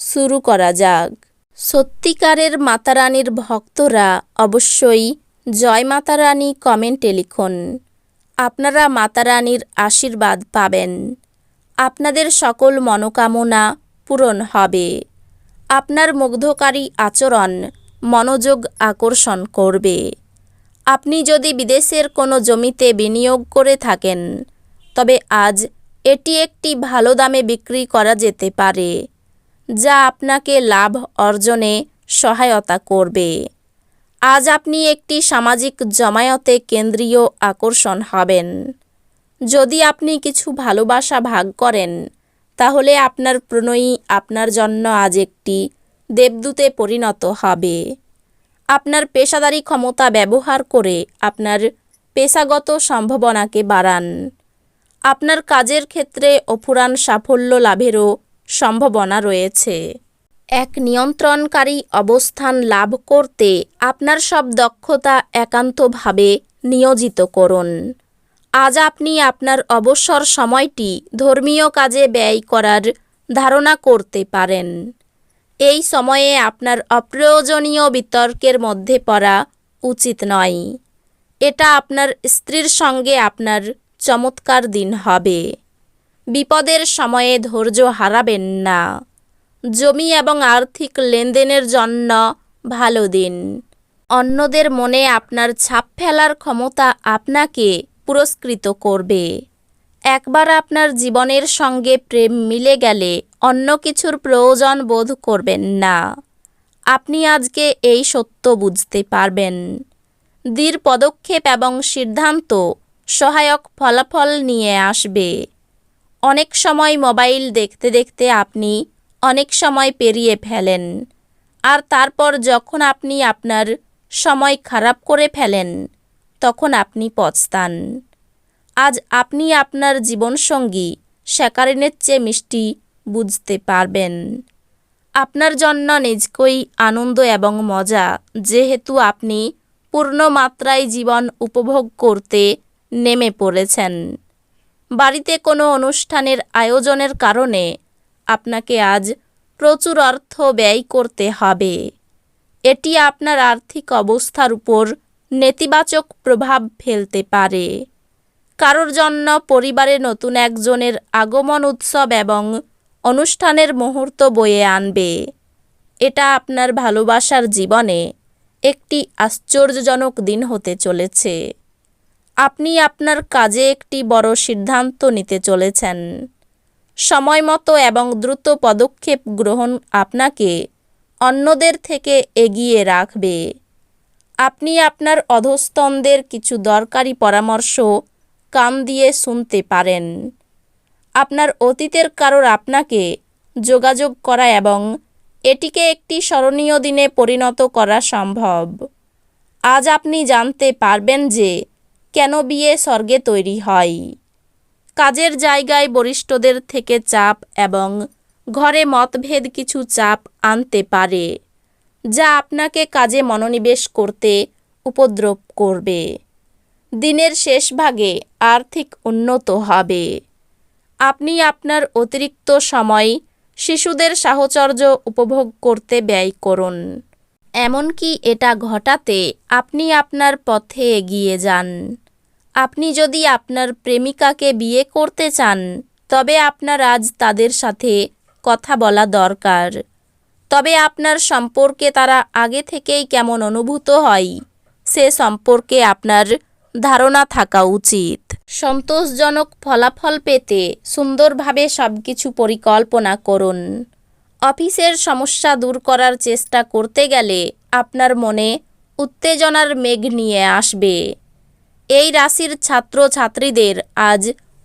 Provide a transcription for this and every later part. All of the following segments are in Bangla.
শুরু করা যাক। সত্যিকারের মাতারানীর ভক্তরা অবশ্যই জয় মাতারানী কমেন্টে লিখুন। আপনারা মাতারানীর আশীর্বাদ পাবেন। আপনাদের সকল মনোকামনা পূরণ হবে। আপনার মুগ্ধকারী আচরণ মনোযোগ আকর্ষণ করবে। আপনি যদি বিদেশের কোনো জমিতে বিনিয়োগ করে থাকেন, তবে আজ এটি একটি ভালো দামে বিক্রি করা যেতে পারে। যা আপনাকে লাভ অর্জনে সহায়তা করবে। আজ আপনি একটি সামাজিক জমায়েতে কেন্দ্রীয় আকর্ষণ হবেন। যদি আপনি কিছু ভালোবাসা ভাগ করেন, তাহলে আপনার প্রণয়ী আপনার জন্য আজ একটি দেবদূতে পরিণত হবে। আপনার পেশাদারি ক্ষমতা ব্যবহার করে আপনার পেশাগত সম্ভাবনাকে বাড়ান। আপনার কাজের ক্ষেত্রে অফুরান সাফল্য লাভেরও সম্ভাবনা রয়েছে। এক নিয়ন্ত্রণকারী অবস্থান লাভ করতে আপনার সব দক্ষতা একান্তভাবে নিয়োজিত করুন। আজ আপনি আপনার অবসর সময়টি ধর্মীয় কাজে ব্যয় করার ধারণা করতে পারেন। এই সময়ে আপনার অপ্রয়োজনীয় বিতর্কের মধ্যে পড়া উচিত নয়। এটা আপনার স্ত্রীর সঙ্গে আপনার চমৎকার দিন হবে। বিপদের সময়ে ধৈর্য হারাবেন না। জমি এবং আর্থিক লেনদেনের জন্য ভালো দিন। অন্যদের মনে আপনার ছাপ ফেলার ক্ষমতা আপনাকে পুরস্কৃত করবে। একবার আপনার জীবনের সঙ্গে প্রেম মিলে গেলে অন্য কিছুর প্রয়োজন বোধ করবেন না। আপনি আজকে এই সত্য বুঝতে পারবেন। দৃঢ় পদক্ষেপ এবং সিদ্ধান্ত সহায়ক ফলাফল নিয়ে আসবে। অনেক সময় মোবাইল দেখতে দেখতে আপনি অনেক সময় পেরিয়ে ফেলেন। আর তারপর যখন আপনি আপনার সময় খারাপ করে ফেলেন, তখন আপনি পচতান আজ আপনি আপনার জীবনসঙ্গী স্যাকারিনের চেয়ে মিষ্টি বুঝতে পারবেন। আপনার জন্য নিজকই আনন্দ এবং মজা, যেহেতু আপনি পূর্ণ মাত্রায় জীবন উপভোগ করতে নেমে পড়েছেন। বাড়িতে কোনো অনুষ্ঠানের আয়োজনের কারণে আপনাকে আজ প্রচুর অর্থ ব্যয় করতে হবে। এটি আপনার আর্থিক অবস্থার উপর নেতিবাচক প্রভাব ফেলতে পারে। কারোর জন্য পরিবারে নতুন একজনের আগমন উৎসব এবং অনুষ্ঠানের মুহূর্ত বয়ে আনবে। এটা আপনার ভালোবাসার জীবনে একটি আশ্চর্যজনক দিন হতে চলেছে। আপনি আপনার কাজে একটি বড় সিদ্ধান্ত নিতে চলেছেন। সময় মতো এবং দ্রুত পদক্ষেপ গ্রহণ আপনাকে অন্যদের থেকে এগিয়ে রাখবে। আপনি আপনার অধস্তনদের কিছু দরকারি পরামর্শ কান দিয়ে শুনতে পারেন। আপনার অতীতের কারোর আপনাকে যোগাযোগ করা এবং এটিকে একটি স্মরণীয় দিনে পরিণত করা সম্ভব। আজ আপনি জানতে পারবেন যে কেন বিয়ে স্বর্গে তৈরি হয়? কাজের জায়গায় বরিষ্ঠদের থেকে চাপ এবং ঘরে মতভেদ কিছু চাপ আনতে পারে, যা আপনাকে কাজে মনোনিবেশ করতে উপদ্রব করবে। দিনের শেষ ভাগে আর্থিক উন্নত হবে। আপনি আপনার অতিরিক্ত সময় শিশুদের সাহচর্য উপভোগ করতে ব্যয় করুন। এমনকি এটা ঘটাতে আপনি আপনার পথে এগিয়ে যান। আপনি যদি আপনার প্রেমিকাকে বিয়ে করতে চান, তবে আপনার আজ তাদের সাথে কথা বলা দরকার। তবে আপনার সম্পর্কে তারা আগে থেকেই কেমন অনুভূত হয়, সে সম্পর্কে আপনার ধারণা থাকা উচিত। সন্তোষজনক ফলাফল পেতে সুন্দরভাবে সব কিছু পরিকল্পনা করুন। অফিসের সমস্যা দূর করার চেষ্টা করতে গেলে আপনার মনে উত্তেজনার মেঘ নিয়ে আসবে। এই রাশির ছাত্র ছাত্রীদের আজ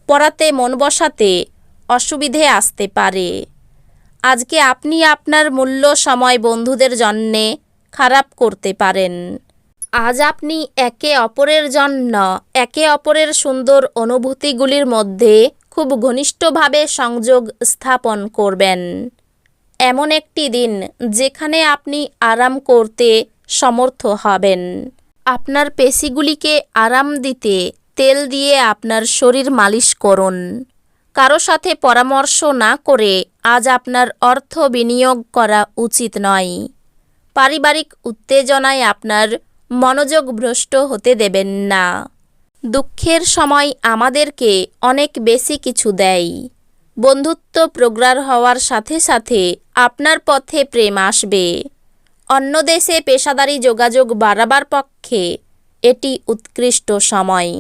পড়াতে মন বসাতে অসুবিধে আসতে পারে। আজকে আপনি আপনার মূল্য সময় বন্ধুদের জন্যে খারাপ করতে পারেন। আজ আপনি একে অপরের জন্য, একে অপরের সুন্দর অনুভূতিগুলির মধ্যে খুব ঘনিষ্ঠভাবে সংযোগ স্থাপন করবেন। এমন একটি দিন যেখানে আপনি আরাম করতে সমর্থ হবেন। আপনার পেশিগুলিকে আরাম দিতে তেল দিয়ে আপনার শরীর মালিশ করুন। কারও সাথে পরামর্শ না করে আজ আপনার অর্থ বিনিয়োগ করা উচিত নয়। পারিবারিক উত্তেজনায় আপনার মনোযোগ ভ্রষ্ট হতে দেবেন না। দুঃখের সময় আমাদেরকে অনেক বেশি কিছু দেয়। বন্ধুত্ব প্রগাঢ় হওয়ার সাথে সাথে আপনার পথে প্রেম আসবে। অন্য দেশে পেশাদারি যোগাযোগ বাড়াবার পক্ষে এটি উৎকৃষ্ট সময়।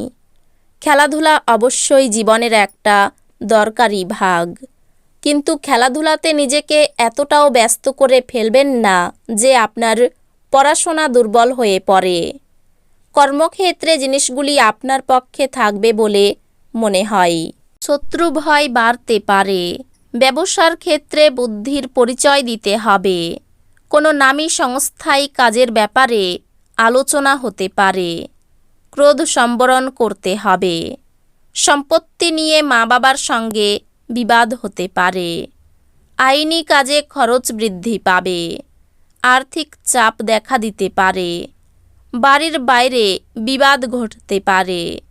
খেলাধুলা অবশ্যই জীবনের একটা দরকারি ভাগ। কিন্তু খেলাধুলাতে নিজেকে এতটাও ব্যস্ত করে ফেলবেন না যে আপনার পড়াশোনা দুর্বল হয়ে পড়ে। কর্মক্ষেত্রে জিনিসগুলি আপনার পক্ষে থাকবে বলে মনে হয়। শত্রু ভয় বাড়তে পারে। ব্যবসার ক্ষেত্রে বুদ্ধির পরিচয় দিতে হবে। কোনো নামী সংস্থায় কাজের ব্যাপারে আলোচনা হতে পারে। ক্রোধ সম্বরণ করতে হবে। সম্পত্তি নিয়ে মা বাবার সঙ্গে বিবাদ হতে পারে। আইনি কাজে খরচ বৃদ্ধি পাবে। আর্থিক চাপ দেখা দিতে পারে। বাড়ির বাইরে বিবাদ ঘটতে পারে।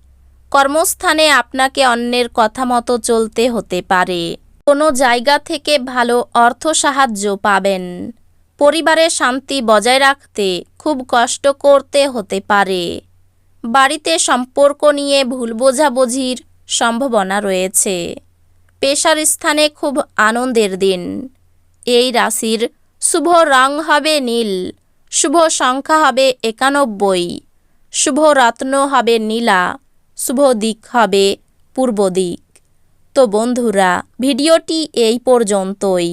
কর্মস্থানে আপনাকে অন্যের কথা মতো চলতে হতে পারে। কোনো জায়গা থেকে ভালো অর্থ সাহায্য পাবেন। পরিবারে শান্তি বজায় রাখতে খুব কষ্ট করতে হতে পারে। বাড়িতে সম্পর্ক নিয়ে ভুল বোঝাবুঝির সম্ভাবনা রয়েছে। পেশার স্থানে খুব আনন্দের দিন। এই রাশির শুভ রং হবে নীল, শুভ সংখ্যা হবে একানব্বই, শুভ রত্ন হবে নীলা, শুভ দিক হবে পূর্ব দিক। তো বন্ধুরা, ভিডিওটি এই পর্যন্তই।